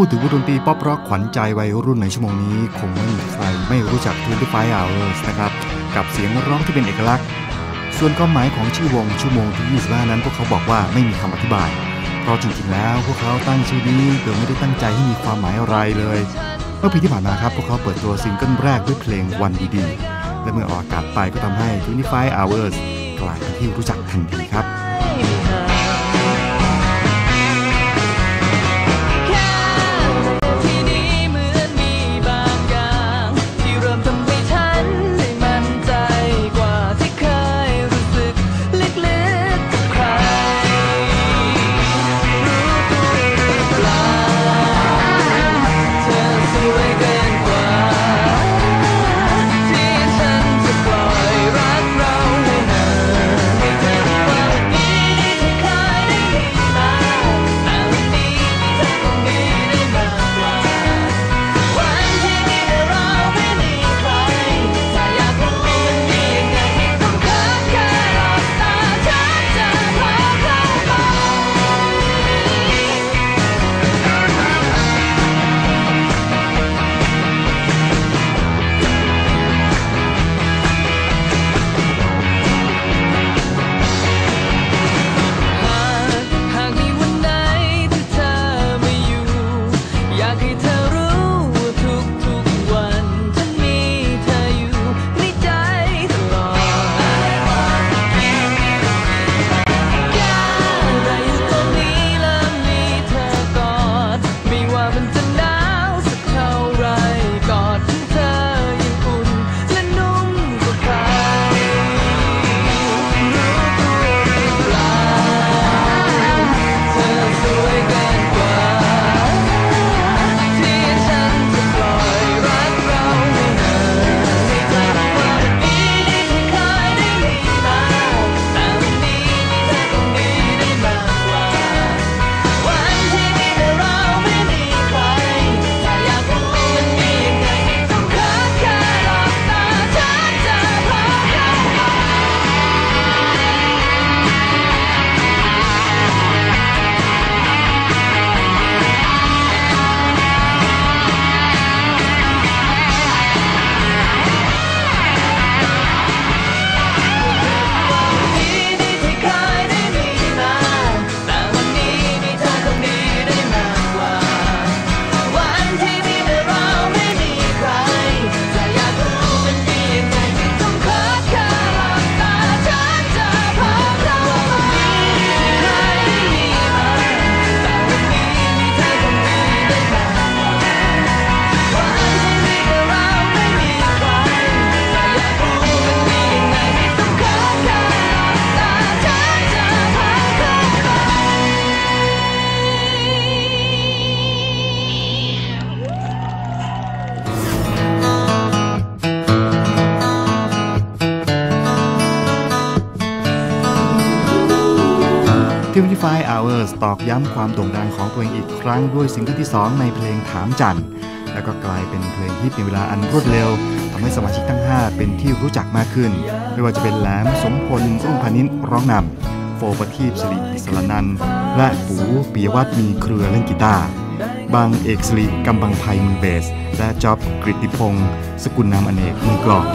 พูดถึงวงดนตรีป๊อปร็อกขวัญใจวัยรุ่นในชั่วโมงนี้ คงไม่มีใครไม่รู้จัก25 Hours นะครับ กับเสียงร้องที่เป็นเอกลักษณ์ ส่วนความหมายของชื่อวงชั่วโมงที่ 25 นั้นพวกเขาบอกว่าไม่มีคำอธิบาย เพราะจริงๆแล้วพวกเขาตั้งชื่อนี้โดยไม่ได้ตั้งใจให้มีความหมายอะไรเลย เมื่อปีที่ผ่านมาครับพวกเขาเปิดตัวซิงเกิลแรกด้วยเพลงวันดีๆและเมื่อออกอากาศไปก็ทำให้25 Hours กลายเป็นที่รู้จักทันทีครับ อกย้ำความโด่งดังของตัวเองอีกครั้งด้วยซิงเกิลที่ 2 ในเพลงถามจันแล้วก็กลายเป็นเพลงที่เป็นเวลาอันรวดเร็วทำให้สมาชิกทั้ง 5 เป็นที่รู้จักมากขึ้น ไม่ว่าจะเป็นแหลมสมพลรุ่งพานิชร้องนำโฟประทีปสิริอิสรนันและปูปิยวัฒน์มีเครือเล่นกีตาร์บางเอกสิริกำบังไพมือเบส และจ๊อบกริติพงศ์สกุลนามอเนกมือกลอง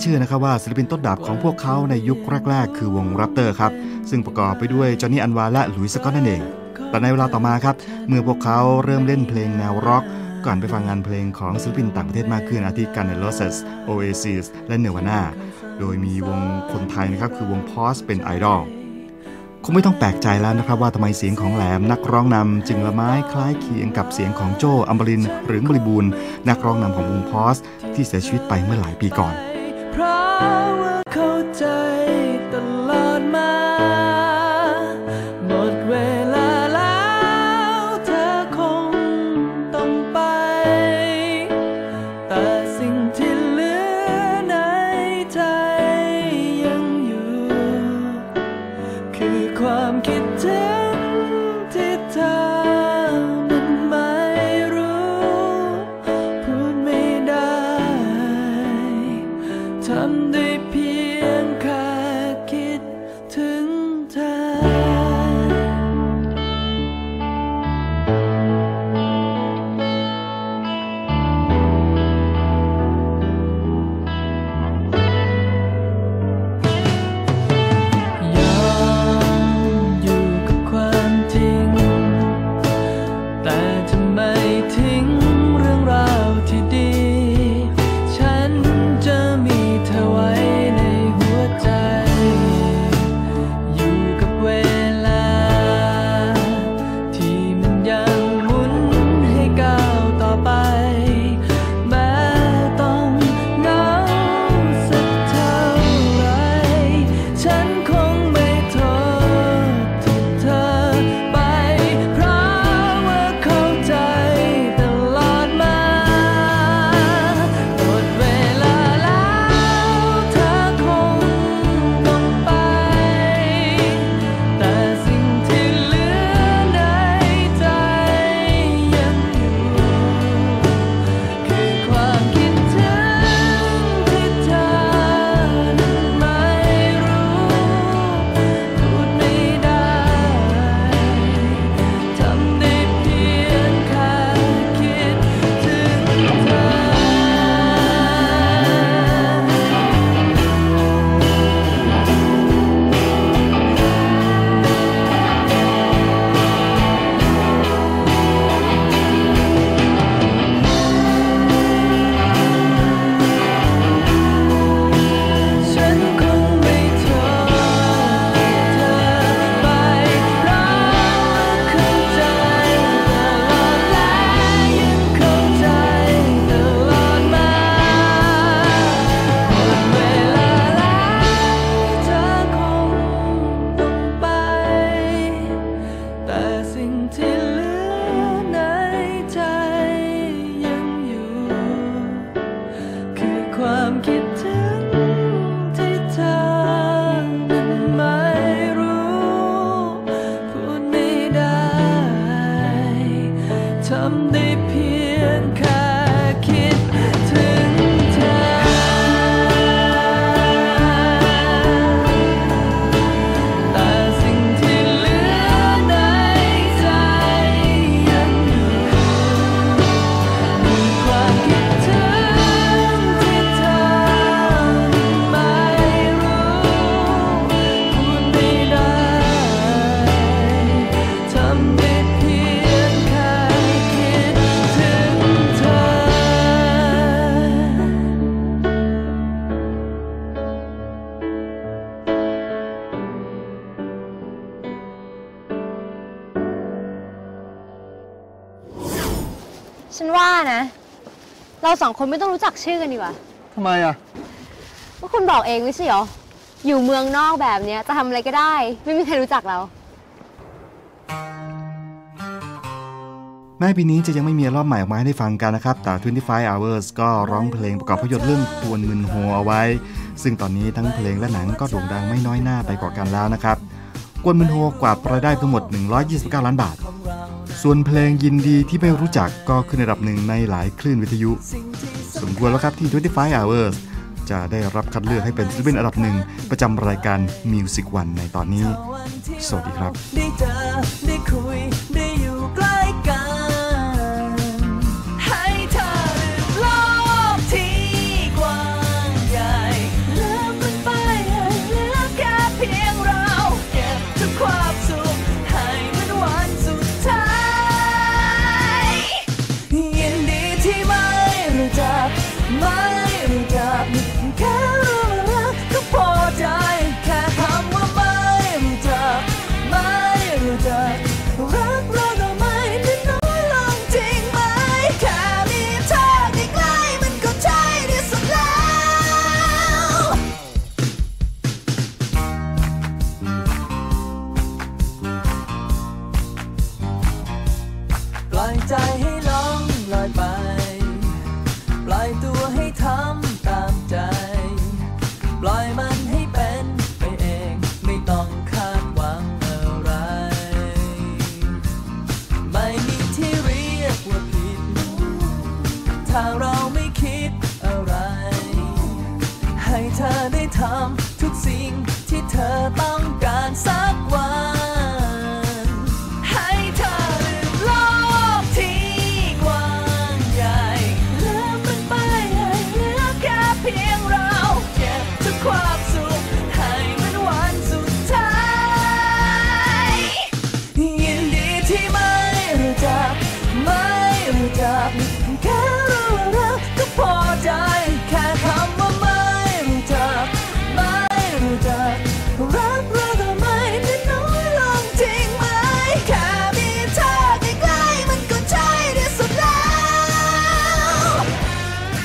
เชื่อนะครับว่าศิลปินต้นแบบของพวกเขาในยุคแรก ๆ คือวงแรปเตอร์ครับ ซึ่งประกอบไปด้วยจอห์นนี่อันวาและหลุยส์สกอตนั่นเอง แต่ในเวลาต่อมาครับ เมื่อพวกเขาเริ่มเล่นเพลงแนวร็อกก่อนไปฟังงานเพลงของศิลปินต่างประเทศมากขึ้นอาทิกันเนล o ส Oasis และเนวาน่าโดยมีวงคนไทยนะครับคือวงพอสเป็นไอดอลคงไม่ต้องแปลกใจแล้วนะครับว่าทำไมเสียงของแหลมนักร้องนำจึงละไม้คล้ายเคียงกับเสียงของโจอัมบรินหรือบริบูรณ์นักร้องนำของวงพอสที่เสียชีวิตไปเมื่อหลายปีก่อน เพราะว่าเข้าใจตลอดมา แต่ ฉันว่านะ เราสองคนไม่ต้องรู้จักชื่อกันดีกว่าทำไมอะว่าคุณบอกเองไม่ใช่เหรอ อยู่เมืองนอกแบบเนี้ยจะทำอะไรก็ได้ ไม่มีใครรู้จักเรา แม้ปีนี้จะยังไม่มีอัลบั้มใหม่ออกมาให้ได้ฟังกันนะครับ แต่ 25 Hours ก็ร้องเพลงประกอบภาพยนตร์เรื่องกวนมึนโฮเอาไว้ ซึ่งตอนนี้ทั้งเพลงและหนังก็โด่งดังไม่น้อยหน้าไปกว่ากันแล้วนะครับ กวนมึนโฮกวาดรายได้ทั้งหมด 129 ล้านบาท ส่วนเพลงยินดีที่ไม่รู้จักก็ขึ้นในระดับหนึ่งในหลายคลื่นวิทยุ สมควรแล้วครับที่ 25 Hours จะได้รับคัดเลือกให้เป็นศิลปินอันดับหนึ่งประจำรายการ Music One ในตอนนี้ สวัสดีครับ ถ้าเราไม่คิดอะไร ให้เธอได้ทำทุกสิ่งที่เธอต้องการสักวัน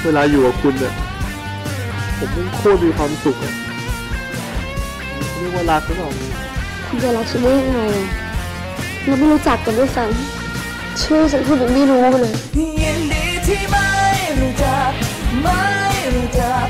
เวลาอยู่กับคุณเนี่ยผมมันโคตรมีความสุขอะเรียกว่ารักหรือเปล่าคุณจะรักฉันได้ยังไงอะเราไม่รู้จักกันด้วยซ้ำชื่อฉันคุณยังไม่รู้เลยยินดีที่ไม่รู้จักไม่รู้จัก